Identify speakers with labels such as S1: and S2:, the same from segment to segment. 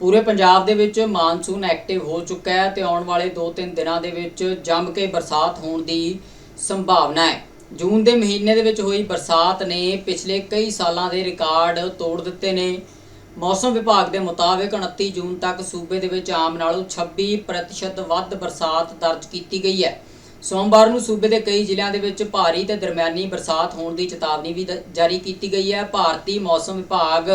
S1: ਪੂਰੇ ਪੰਜਾਬ ਦੇ ਵਿੱਚ ਮਾਨਸੂਨ ਐਕਟਿਵ ਹੋ ਚੁੱਕਾ ਹੈ ਤੇ ਆਉਣ ਵਾਲੇ 2-3 ਦਿਨਾਂ ਦੇ ਵਿੱਚ ਜੰਮ ਕੇ ਬਰਸਾਤ ਹੋਣ ਦੀ ਸੰਭਾਵਨਾ ਹੈ। ਜੂਨ ਦੇ ਮਹੀਨੇ ਦੇ ਵਿੱਚ ਹੋਈ ਬਰਸਾਤ ਨੇ ਪਿਛਲੇ ਕਈ ਸਾਲਾਂ ਦੇ ਰਿਕਾਰਡ ਤੋੜ ਦਿੱਤੇ ਨੇ। ਮੌਸਮ ਵਿਭਾਗ ਦੇ ਮੁਤਾਬਕ 29 ਜੂਨ ਤੱਕ ਸੂਬੇ ਦੇ ਵਿੱਚ ਆਮ ਨਾਲੋਂ 26% ਵੱਧ ਬਰਸਾਤ ਦਰਜ ਕੀਤੀ ਗਈ ਹੈ। ਸੋਮਵਾਰ ਨੂੰ ਸੂਬੇ ਦੇ ਕਈ ਜ਼ਿਲ੍ਹਿਆਂ ਦੇ ਵਿੱਚ ਭਾਰੀ ਤੇ ਦਰਮਿਆਨੀ ਬਰਸਾਤ ਹੋਣ ਦੀ ਚੇਤਾਵਨੀ ਵੀ ਦ- ਜਾਰੀ ਕੀਤੀ ਗਈ ਹੈ। ਭਾਰਤੀ ਮੌਸਮ ਵਿਭਾਗ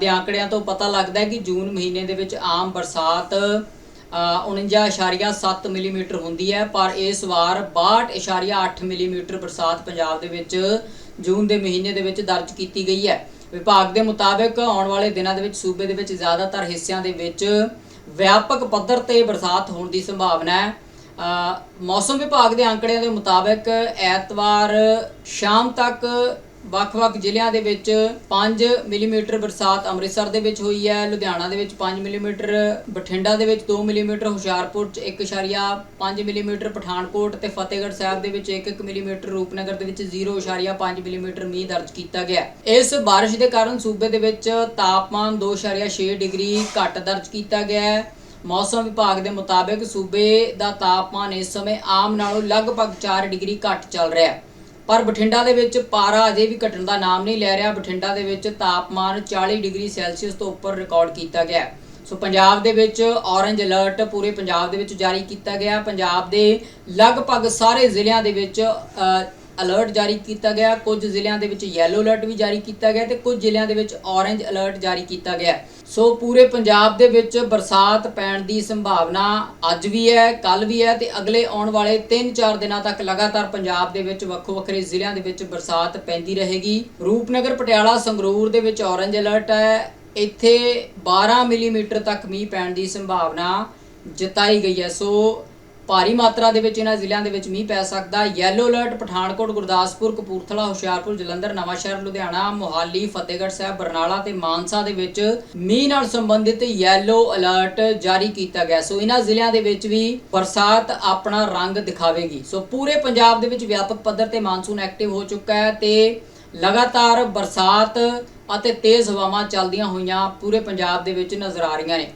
S1: ਦੇ ਆંકੜਿਆਂ ਤੋਂ ਪਤਾ ਲੱਗਦਾ ਹੈ ਕਿ ਜੂਨ ਮਹੀਨੇ ਦੇ ਵਿੱਚ ਆਮ ਬਰਸਾਤ ਅ, 49.7 ਮਿਲੀਮੀਟਰ ਹੁੰਦੀ ਹੈ ਪਰ ਇਸ ਵਾਰ 62.8 ਮਿਲੀਮੀਟਰ ਬਰਸਾਤ ਪੰਜਾਬ ਦੇ ਵਿੱਚ ਜੂਨ ਦੇ ਮਹੀਨੇ ਦੇ ਵਿੱਚ ਦਰਜ ਕੀਤੀ ਗਈ ਹੈ। ਵਿਭਾਗ ਦੇ ਮੁਤਾਬਕ ਆਉਣ ਵਾਲੇ ਦਿਨਾਂ ਦੇ ਵਿੱਚ ਸੂਬੇ ਦੇ ਵਿੱਚ ਜ਼ਿਆਦਾਤਰ ਹਿੱਸਿਆਂ ਦੇ ਵਿੱਚ ਵਿਆਪਕ ਪੱਧਰ ਤੇ ਬਰਸਾਤ ਹੋਣ ਦੀ ਸੰਭਾਵਨਾ ਹੈ। ਮੌਸਮ ਵਿਭਾਗ ਦੇ ਅੰਕੜਿਆਂ ਦੇ ਮੁਤਾਬਕ ਐਤਵਾਰ ਸ਼ਾਮ ਤੱਕ ਵੱਖ-ਵੱਖ ਜ਼ਿਲ੍ਹਿਆਂ ਦੇ ਵਿੱਚ 5 ਮਿਲੀਮੀਟਰ ਬਰਸਾਤ ਅੰਮ੍ਰਿਤਸਰ ਦੇ ਵਿੱਚ ਹੋਈ ਹੈ, ਲੁਧਿਆਣਾ ਦੇ ਵਿੱਚ 5 ਮਿਲੀਮੀਟਰ, ਬਠਿੰਡਾ ਦੇ ਵਿੱਚ 2 ਮਿਲੀਮੀਟਰ, ਹੁਸ਼ਿਆਰਪੁਰ ਚ 1.5 ਮਿਲੀਮੀਟਰ, ਪਠਾਨਕੋਟ ਤੇ ਫਤਿਹਗੜ੍ਹ ਸਾਹਿਬ ਦੇ ਵਿੱਚ 1-1 ਮਿਲੀਮੀਟਰ, ਰੂਪਨਗਰ ਦੇ ਵਿੱਚ 0.5 ਮਿਲੀਮੀਟਰ ਮੀਂਹ ਦਰਜ ਕੀਤਾ ਗਿਆ ਇਸ ਬਾਰਿਸ਼ ਦੇ ਕਾਰਨ ਸੂਬੇ ਦੇ ਵਿੱਚ ਤਾਪਮਾਨ 2.6 ਡਿਗਰੀ ਘੱਟ ਦਰਜ ਕੀਤਾ ਗਿਆ ਹੈ। ਮੌਸਮ ਵਿਭਾਗ ਦੇ ਮੁਤਾਬਕ ਸੂਬੇ ਦਾ ਤਾਪਮਾਨ ਇਸ ਸਮੇਂ ਆਮ ਨਾਲੋਂ ਲਗਭਗ 4 ਡਿਗਰੀ ਘੱਟ ਚੱਲ ਰਿਹਾ ਹੈ। ਪਰ ਬਠਿੰਡਾ ਦੇ ਵਿੱਚ ਪਾਰਾ ਅਜੇ ਵੀ ਘਟਣ ਦਾ ਨਾਮ ਨਹੀਂ ਲੈ ਰਿਹਾ। ਬਠਿੰਡਾ ਦੇ ਵਿੱਚ ਤਾਪਮਾਨ 40 ਡਿਗਰੀ ਸੈਲਸੀਅਸ ਤੋਂ ਉੱਪਰ ਰਿਕਾਰਡ ਕੀਤਾ ਗਿਆ। ਸੋ ਪੰਜਾਬ ਦੇ ਵਿੱਚ ਔਰੰਜ ਅਲਰਟ ਪੂਰੇ ਪੰਜਾਬ ਦੇ ਵਿੱਚ ਜਾਰੀ ਕੀਤਾ ਗਿਆ। ਪੰਜਾਬ ਦੇ ਲਗਭਗ ਸਾਰੇ ਜ਼ਿਲ੍ਹਿਆਂ ਦੇ ਵਿੱਚ ਅਲਰਟ ਜਾਰੀ ਕੀਤਾ ਗਿਆ। ਕੁਝ ਜ਼ਿਲ੍ਹਿਆਂ ਦੇ ਵਿੱਚ ਯੈਲੋ ਅਲਰਟ ਵੀ ਜਾਰੀ ਕੀਤਾ ਗਿਆ ਤੇ ਕੁਝ ਜ਼ਿਲ੍ਹਿਆਂ ਦੇ ਵਿੱਚ ਔਰੇਂਜ ਅਲਰਟ ਜਾਰੀ ਕੀਤਾ ਗਿਆ। ਸੋ ਪੂਰੇ ਪੰਜਾਬ ਦੇ ਵਿੱਚ ਬਰਸਾਤ ਪੈਣ ਦੀ ਸੰਭਾਵਨਾ ਅੱਜ ਵੀ ਹੈ ਕੱਲ ਵੀ ਹੈ ਤੇ ਅਗਲੇ ਆਉਣ ਵਾਲੇ 3-4 ਦਿਨਾਂ ਤੱਕ ਲਗਾਤਾਰ ਪੰਜਾਬ ਦੇ ਵਿੱਚ ਵੱਖੋ ਵੱਖਰੇ ਜ਼ਿਲ੍ਹਿਆਂ ਦੇ ਵਿੱਚ ਬਰਸਾਤ ਪੈਂਦੀ ਰਹੇਗੀ। ਰੂਪਨਗਰ, ਪਟਿਆਲਾ, ਸੰਗਰੂਰ ਦੇ ਵਿੱਚ ਔਰੇਂਜ ਅਲਰਟ ਹੈ। ਇੱਥੇ 12 ਮਿਲੀਮੀਟਰ ਤੱਕ ਮੀਂਹ ਪੈਣ ਦੀ ਸੰਭਾਵਨਾ ਜਤਾਈ ਗਈ ਹੈ। ਸੋ ਭਾਰੀ ਮਾਤਰਾ ਦੇ ਵਿੱਚ ਇਹਨਾਂ ਜ਼ਿਲ੍ਹਿਆਂ ਦੇ ਵਿੱਚ ਮੀਂਹ ਪੈ ਸਕਦਾ। ਯੈਲੋ ਅਲਰਟ ਪਠਾਨਕੋਟ, ਗੁਰਦਾਸਪੁਰ, ਕਪੂਰਥਲਾ, ਹੁਸ਼ਿਆਰਪੁਰ, ਜਲੰਧਰ, ਨਵਾਂਸ਼ਹਿਰ, ਲੁਧਿਆਣਾ, ਮੋਹਾਲੀ, ਫਤਿਹਗੜ੍ਹ ਸਾਹਿਬ, ਬਰਨਾਲਾ ਤੇ ਮਾਨਸਾ ਦੇ ਵਿੱਚ ਮੀਂਹ ਨਾਲ ਸੰਬੰਧਿਤ ਯੈਲੋ ਅਲਰਟ ਜਾਰੀ ਕੀਤਾ ਗਿਆ। ਸੋ ਇਹਨਾਂ ਜ਼ਿਲ੍ਹਿਆਂ ਦੇ ਵਿੱਚ ਵੀ ਬਰਸਾਤ ਆਪਣਾ ਰੰਗ ਦਿਖਾਵੇਗੀ। ਸੋ ਪੂਰੇ ਪੰਜਾਬ ਦੇ ਵਿੱਚ ਵਿਆਪਕ ਪੱਧਰ ਤੇ ਮਾਨਸੂਨ ਐਕਟਿਵ ਹੋ ਚੁੱਕਾ ਹੈ ਤੇ ਲਗਾਤਾਰ ਬਰਸਾਤ ਅਤੇ ਤੇਜ਼ ਹਵਾਵਾਂ ਚੱਲਦੀਆਂ ਹੋਈਆਂ ਪੂਰੇ ਪੰਜਾਬ ਦੇ ਵਿੱਚ ਨਜ਼ਰ ਆ ਰਹੀਆਂ ਨੇ।